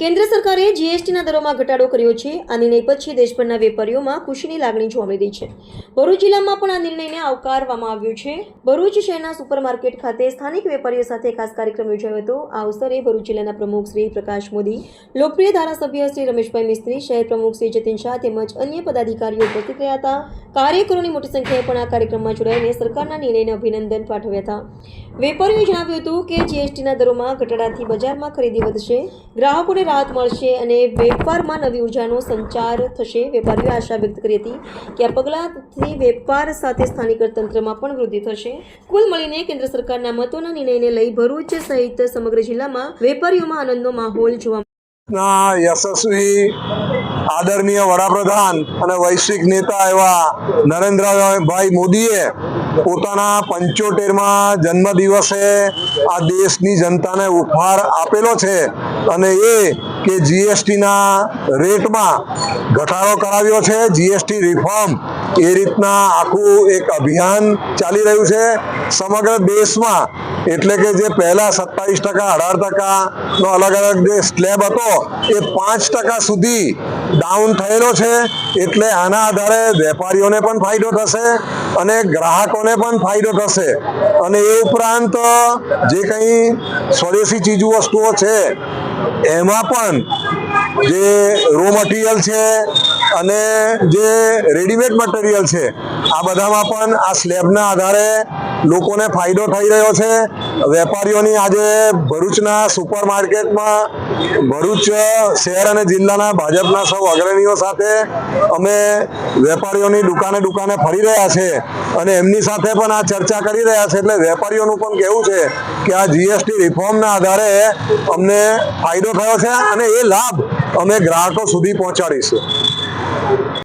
કેન્દ્ર સરકારે જીએસટીના દરોમાં ઘટાડો કર્યો છે. આ નિર્ણય પછી દેશભરના વેપારીઓમાં ખુશીની લાગણી જોવા મળી છે. ભરૂચ જિલ્લામાં પણ આ નિર્ણયને આવકારવામાં આવ્યો છે. ભરૂચ શહેરના સુપરમાર્કેટ ખાતે સ્થાનિક વેપારીઓ સાથે ખાસ કાર્યક્રમ યોજાયો હતો. આ અવસરે ભરૂચ જિલ્લાના પ્રમુખ શ્રી પ્રકાશ મોદી, લોકપ્રિય ધારાસભ્ય શ્રી રમેશભાઈ મિસ્ત્રી, શહેર પ્રમુખ શ્રી જતીન શાહ તેમજ અન્ય પદાધિકારીઓ ઉપસ્થિત રહ્યા હતા. કાર્યકરોની મોટી સંખ્યાએ પણ આ કાર્યક્રમમાં જોડાઈને સરકારના નિર્ણયને અભિનંદન પાઠવ્યા હતા. વેપારીઓએ જણાવ્યું હતું કે જીએસટીના દરોમાં ઘટાડાથી બજારમાં ખરીદી વધશે. ગ્રાહકોને રાહત મળશે અને વેપારમાં નવી ઉર્જાનો સંચાર થશે. વેપારીઓએ આશા વ્યક્ત કરી હતી કે આ પગલાંથી વેપાર સાથે સ્થાનિક અર્થતંત્રમાં પણ વૃદ્ધિ થશે. કુલ મળીને કેન્દ્ર સરકારના મહત્વના નિર્ણયને લઈ ભરૂચ સહિત સમગ્ર જિલ્લામાં વેપારીઓમાં આનંદનો માહોલ જોવા ના, યશસ્વી, આદરણીય વડાપ્રધાન અને વૈશ્વિક નેતા એવા નરેન્દ્રભાઈ મોદીએ પોતાના પંચોતેરમાં જન્મદિવસે આ દેશની જનતાને ઉપહાર આપેલો છે અને એ કે જીએસટીના રેટમાં ઘટાડો કરાવ્યો છે, જીએસટી રિફોર્મ એ રીતના આખું એક અભિયાન ચાલી રહ્યું છે. સમગ્ર દેશમાં એટલે કે જે પહેલા સત્તાવીસ ટકા, અઢાર ટકાનો અલગ અલગ જે સ્લેબ હતો, એ પાંચ ટકા સુધી ડાઉન થયેલો છે. એટલે આના આધારે વેપારીઓને પણ ફાયદો થશે અને ગ્રાહકોને પણ ફાયદો થશે. અને એ ઉપરાંત જે કંઈ સ્વદેશી ચીજવસ્તુઓ છે, એમાં પણ જે રો મટીરિયલ છે અને જે રેડીમેડ મટીરિયલ છે, આ બધામાં પણ આ સ્લેબના આધારે લોકોને ફાયદો થઈ રહ્યો છે. વેપારીઓની આજે ભરૂચના સુપર માર્કેટમાં ભરૂચ શહેર અને જિલ્લાના ભાજપના સૌ અગ્રણીઓ સાથે અમે વેપારીઓની દુકાને દુકાને ફરી રહ્યા છે અને એમની સાથે પણ આ ચર્ચા કરી રહ્યા છે. એટલે વેપારીઓનું પણ કહેવું છે કે આ જીએસટી રિફોર્મના આધારે અમને ફાયદો થયો છે અને એ લાભ અમે ગ્રાહકો સુધી પહોંચાડીશું.